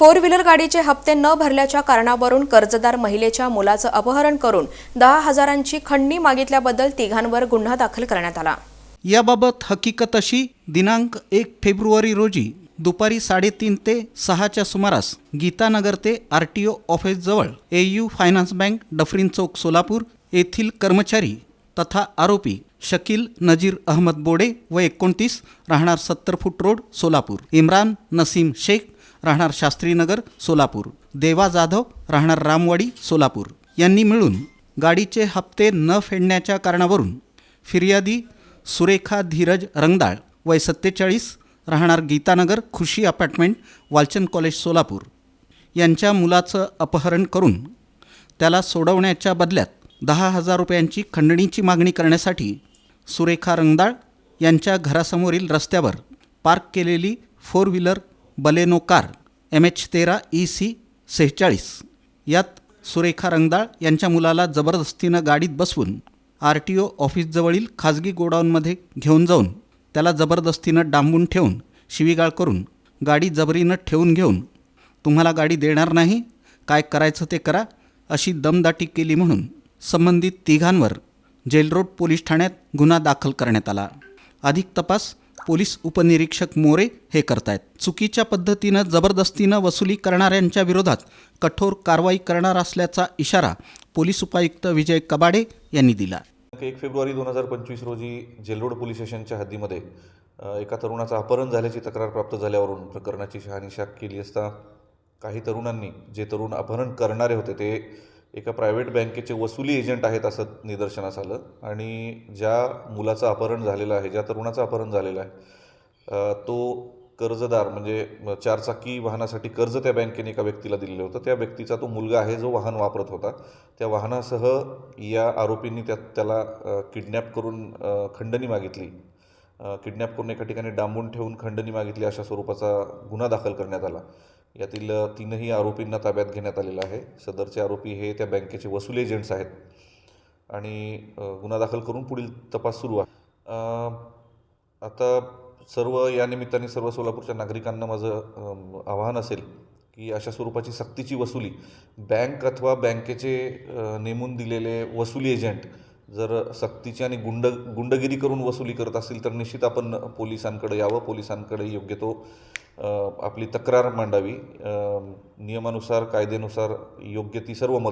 Four wheeler गाडीचे हप्ते न भरल्याच्या कारणावरून कर्जदार महिलेच्या मुलाचं अपहरण करून दहा हजारांची खंडणी मागितल्याबद्दल तिघांवर गुन्हा दाखल करण्यात आला. याबाबत हकीकत अशी दिनांक एक फेब्रुवारी रोजी दुपारी साडेतीन ते सहाच्या सुमारास गीतानगर ते R T O ऑफिसजवळ A U finance bank Dufferin Chowk Solapur येथील कर्मचारी तथा आरोपी शकील नजीर अहमद बोडे व एकोणतीस राहणार सत्तर फूट रोड सोलापूर. इम्रान नसीम शेख राहणार शास्त्रीनगर सोलापूर. देवा जाधव राहणार रामवाडी सोलापूर. यांनी मिळून गाडीचे हप्ते न फेडण्याच्या कारणावरून फिर्यादी सुरेखा धीरज रंगदाळ वय सत्तेचाळीस राहणार गीतानगर खुशी अपार्टमेंट वालचंद कॉलेज सोलापूर. यांच्या मुलाचं अपहरण करून त्याला सोडवण्याच्या बदल्यात दहा हजार रुपयांची खंडणीची मागणी करण्यासाठी सुरेखा रंगदाळ यांच्या घरासमोरील रस्त्यावर पार्क केलेली four wheeler Baleno car M H तेरा ई सी सेहेचाळीस. यात सुरेखा रंगदाळ यांच्या मुलाला जबरदस्तीनं गाडीत बसवून आर टी ओ ऑफिसजवळील खाजगी गोडाऊनमध्ये घेऊन जाऊन त्याला जबरदस्तीनं डांबून ठेवून शिवीगाळ करून गाडी जबरीनं ठेवून घेऊन तुम्हाला गाडी देणार नाही काय करायचं ते करा अशी दमदाटी केली म्हणून संबंधित तिघांवर जेलरोड पोलीस ठाण्यात गुन्हा दाखल करण्यात आला. अधिक तपास पोलीस उपनिरीक्षक मोरे हे करतायत. चुकीच्या पद्धतीनं जबरदस्तीनं वसुली करणाऱ्यांच्या विरोधात कठोर कारवाई करणार असल्याचा इशारा पोलीस उपायुक्त विजय कबाडे यांनी दिला. एक फेब्रुवारी दोन हजार पंचवीस रोजी जेलरोड पोलीस स्टेशनच्या हद्दीमध्ये एका तरुणाचं अपहरण झाल्याची तक्रार प्राप्त झाल्यावरून प्रकरणाची शहानिशा केली असता काही तरुणांनी जे तरुण अपहरण करणारे होते ते एका प्रायव्हेट बँकेचे वसुली एजंट आहेत असं निदर्शनास आलं. आणि ज्या मुलाचं अपहरण झालेलं आहे ज्या तरुणाचं अपहरण झालेलं आहे तो कर्जदार म्हणजे चारचाकी वाहनासाठी कर्ज त्या बँकेने एका व्यक्तीला दिलेलं होतं. त्या व्यक्तीचा तो मुलगा आहे जो वाहन वापरत होता. त्या वाहनासह या आरोपींनी त्या त्याला किडनॅप करून खंडणी मागितली. किडनॅप करून एका ठिकाणी डांबून ठेवून खंडणी मागितली अशा स्वरूपाचा गुन्हा दाखल करण्यात आला. यातील तीनही आरोपींना ताब्यात घेण्यात आलेलं आहे. सदरचे आरोपी हे त्या बँकेचे वसुली एजंट्स आहेत. आणि गुन्हा दाखल करून पुढील तपास सुरू आहे. आता सर्व या निमित्ताने सर्व सोलापूरच्या नागरिकांना माझं आवाहन असेल की अशा स्वरूपाची सक्तीची वसुली बँक अथवा बँकेचे नेमून दिलेले वसुली एजंट जर सक्तीची आणि गुंड गुंडगिरी करून वसुली करत असतील तर निश्चित आपण पोलिसांकडे यावं. पोलिसांकडे योग्य तो आपली तक्रार मांडावी. नियमानुसार कायद्यानुसार योग्य ती सर्व मदत